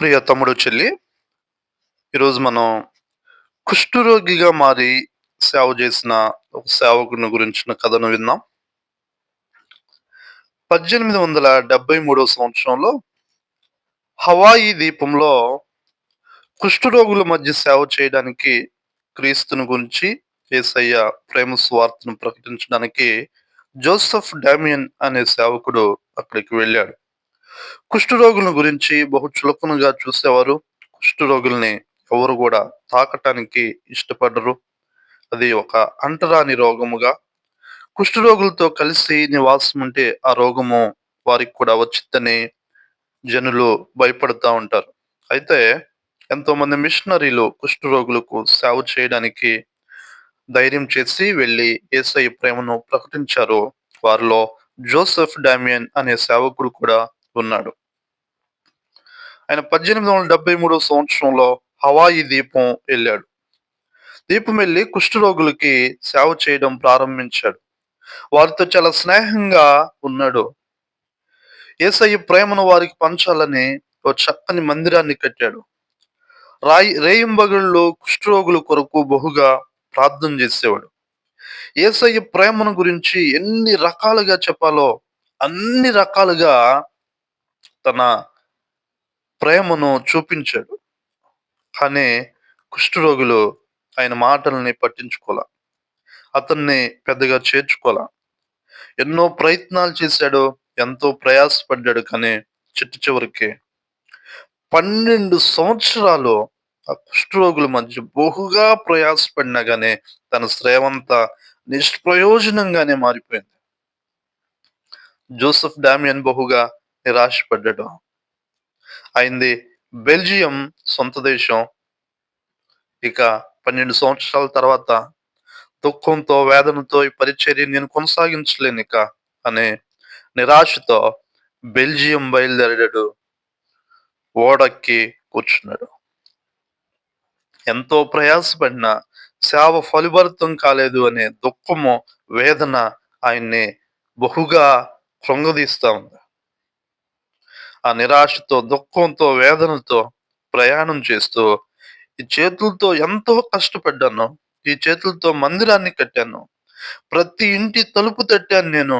ప్రియ తమ్ముడు చెల్లి ఈరోజు మనం కుష్ఠరోగిగా మారి సేవ చేసిన ఒక సేవకుని గురించిన కథను విన్నాం పద్దెనిమిది వందల డెబ్బై మూడవ సంవత్సరంలో హవాయి ద్వీపంలో కుష్ఠరోగుల మధ్య సేవ చేయడానికి క్రీస్తుని గురించి ఏసయ్య ప్రేమ స్వార్థను ప్రకటించడానికి జోసెఫ్ డామియన్ అనే సేవకుడు అక్కడికి వెళ్ళాడు. కుష్ఠరోగుల గురించి బహు చులకనగా చూసేవారు. కుష్ఠరోగుల్ని ఎవరు కూడా తాకటానికి ఇష్టపడరు. అది ఒక అంటరాని రోగముగా. కుష్ఠరోగులతో కలిసి నివాసం ఉంటే ఆ రోగము వారికి కూడా వచ్చిందని జనులు భయపడుతూ ఉంటారు. అయితే ఎంతో మంది మిషనరీలు కుష్ఠరోగులకు సేవ చేయడానికి ధైర్యం చేసి వెళ్ళి ఏసఐ ప్రేమను ప్రకటించారు. వారిలో జోసెఫ్ డామియన్ అనే సేవకుడు కూడా ఉన్నాడు ఆయన పద్దెనిమిది వందల డెబ్బై మూడవ సంవత్సరంలో హవాయి దీపం వెళ్ళాడు దీపం వెళ్ళి కుష్ఠరోగులకి సేవ చేయడం ప్రారంభించాడు. వారితో చాలా స్నేహంగా ఉన్నాడు. ఏసయ్య ప్రేమను వారికి పంచాలని ఒక చక్కని మందిరాన్ని కట్టాడు. రాయి రేయింబగళ్ళు కుష్ఠరోగుల కొరకు బహుగా ప్రార్థన చేసేవాడు. ఏసయ్య ప్రేమను గురించి ఎన్ని రకాలుగా చెప్పాలో అన్ని రకాలుగా తన ప్రేమను చూపించాడు. కానీ కుష్ఠరోగులు ఆయన మాటల్ని పట్టించుకోలే. అతన్ని పెద్దగా చేర్చుకోలే. ఎన్నో ప్రయత్నాలు చేశాడు ఎంతో ప్రయాసపడ్డాడు కానీ చిట్టు చివరికి పన్నెండు సంవత్సరాలు ఆ కుష్ఠరోగుల మధ్య బహుగా ప్రయాసపడినా కానీ తన శ్రేవంతా నిష్ప్రయోజనంగానే మారిపోయింది. జోసెఫ్ డామియన్ బహుగా నిరాశపడ్డాడు అయింది. బెల్జియం సొంత దేశం. ఇక పన్నెండు సంవత్సరాల తర్వాత దుఃఖంతో వేదనతో ఈ పరిచర్య నేను కొనసాగించలేను ఇక అనే నిరాశతో బెల్జియం బయలుదేరాడు ఓడక్కి కూర్చున్నాడు. ఎంతో ప్రయాసపడిన సేవ ఫలిభరితం కాలేదు అనే దుఃఖము వేదన ఆయన్ని బహుగా కృంగదీస్తా ఉంది. ఆ నిరాశతో దుఃఖంతో వేదనతో ప్రయాణం చేస్తూ ఈ చేతులతో ఎంతో కష్టపడ్డాను. ఈ చేతులతో మందిరాన్ని కట్టాను. ప్రతి ఇంటి తలుపు తట్టాను నేను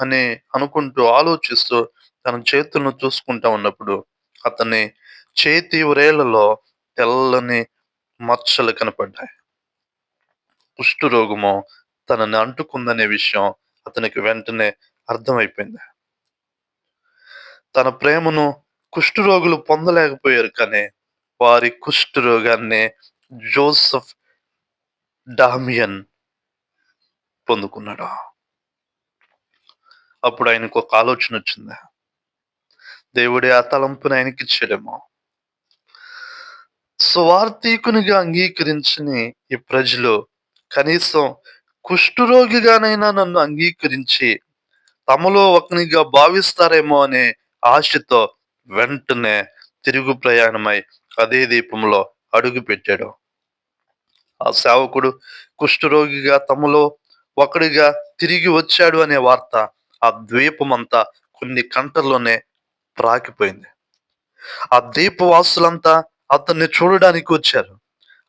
అని అనుకుంటూ ఆలోచిస్తూ తన చేతులను చూసుకుంటా ఉన్నప్పుడు అతని చేతి ఉరేళ్ళలో తెల్లని మచ్చలు కనపడ్డాయి. కుష్ఠరోగము తనని అంటుకుందనే విషయం అతనికి వెంటనే అర్థమైపోయింది. తన ప్రేమను కుష్ఠరోగులు పొందలేకపోయారు కానీ వారి కుష్ఠరోగాన్ని జోసఫ్ డామియన్ పొందుకున్నాడు? అప్పుడు ఆయనకు ఒక ఆలోచన వచ్చింది. దేవుడే ఆ తలంపుని ఆయనకి ఇచ్చాడేమో. స్వార్థీకునిగా అంగీకరించని ఈ ప్రజలు కనీసం కుష్ఠరోగిగానైనా నన్ను అంగీకరించి తమలో ఒకనిగా భావిస్తారేమో అనే ఆశతో వెంటనే తిరుగు ప్రయాణమై అదే దీపంలో అడుగు పెట్టాడు. ఆ సేవకుడు కుష్ఠరోగిగా తమలో ఒకడిగా తిరిగి వచ్చాడు అనే వార్త ఆ ద్వీపమంతా కొన్ని గంటల్లోనే ప్రాకిపోయింది ఆ ద్వీపవాసులంతా అతన్ని చూడడానికి వచ్చారు.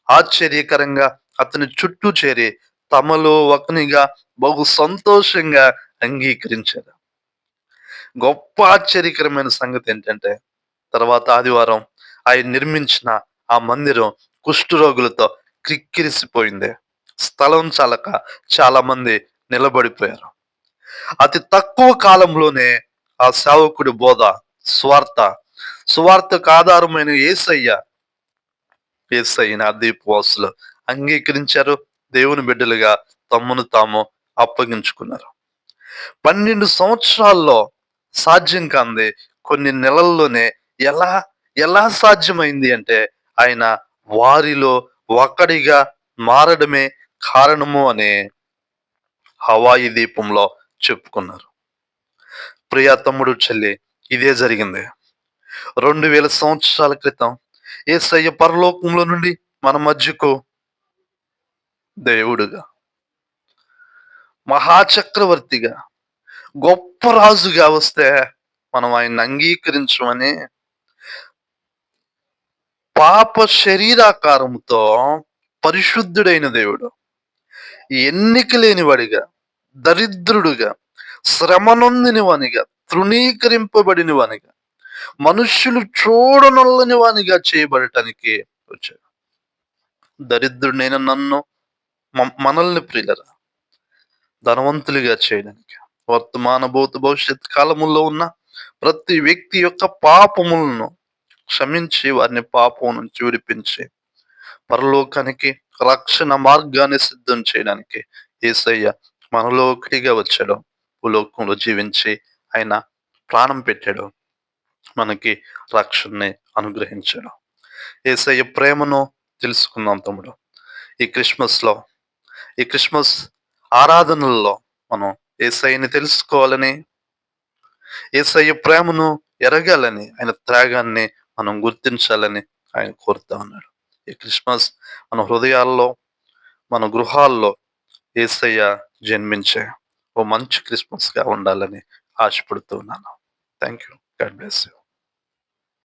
ఆశ్చర్యకరంగా అతని చుట్టూ చేరి తమలో ఒకనిగా బహు సంతోషంగా అంగీకరించారు. గొప్ప ఆశ్చర్యకరమైన సంగతి ఏంటంటే తర్వాత ఆదివారం ఆయన నిర్మించిన ఆ మందిరం కుష్ఠరోగులతో క్రిక్కిరిసిపోయింది. స్థలం చాలక చాలా మంది నిలబడిపోయారు. అతి తక్కువ కాలంలోనే ఆ సేవకుడి బోధ స్వార్థ స్వార్థకు ఆధారమైన ఏసయ్య ఏసయ్యని ఆ దీపవాసులు అంగీకరించారు. దేవుని బిడ్డలుగా తమ్మును తాము అప్పగించుకున్నారు. పన్నెండు సంవత్సరాల్లో సాధ్యం కాంది. కొన్ని నెలల్లోనే ఎలా ఎలా సాధ్యమైంది అంటే ఆయన వారిలో ఒక్కడిగా మారడమే కారణము అనే హవాయి దీపంలో చెప్పుకున్నారు. ప్రియా తమ్ముడు చెల్లి ఇదే జరిగింది. రెండు వేల సంవత్సరాల క్రితం ఏసయ్య పరలోకంలో నుండి మన మధ్యకు దేవుడుగా మహాచక్రవర్తిగా గొప్ప రాజుగా వస్తే మనం ఆయన అంగీకరించమని పాప శరీరాకారముతో పరిశుద్ధుడైన దేవుడు ఎన్నిక లేనివాడిగా దరిద్రుడుగా శ్రమనొందిన వానిగా తృణీకరింపబడిన మనుష్యులు చూడనొల్లని వానిగా చేయబడటానికి వచ్చాడు. దరిద్రుడైన నన్ను మనల్ని ప్రియులరా ధనవంతులుగా చేయడానికి. వర్తమాన భూత భవిష్యత్ కాలముల్లో ఉన్న ప్రతి వ్యక్తి యొక్క పాపములను క్షమించి వారిని పాపం నుంచి విడిపించి పరలోకానికి రక్షణ మార్గాన్ని సిద్ధం చేయడానికి ఏసయ్య మనలోకిగా వచ్చాడు. భూలోకంలో జీవించి ఆయన ప్రాణం పెట్టాడు. మనకి రక్షణని అనుగ్రహించాడు. ఏసయ్య ప్రేమను తెలుసుకుందాం తమ్ముడు. ఈ క్రిస్మస్లో ఈ క్రిస్మస్ ఆరాధనల్లో మనం ఏసైని తెలుసుకోవాలని ఏసయ్య ప్రేమను ఎరగాలని ఆయన త్యాగాన్ని మనం గుర్తించాలని ఆయన కోరుతా ఉన్నాడు. ఈ క్రిస్మస్ మన హృదయాల్లో మన గృహాల్లో ఏసయ్య జన్మించే ఓ మంచి క్రిస్మస్గా ఉండాలని ఆశపడుతూ ఉన్నాను. Thank you God bless you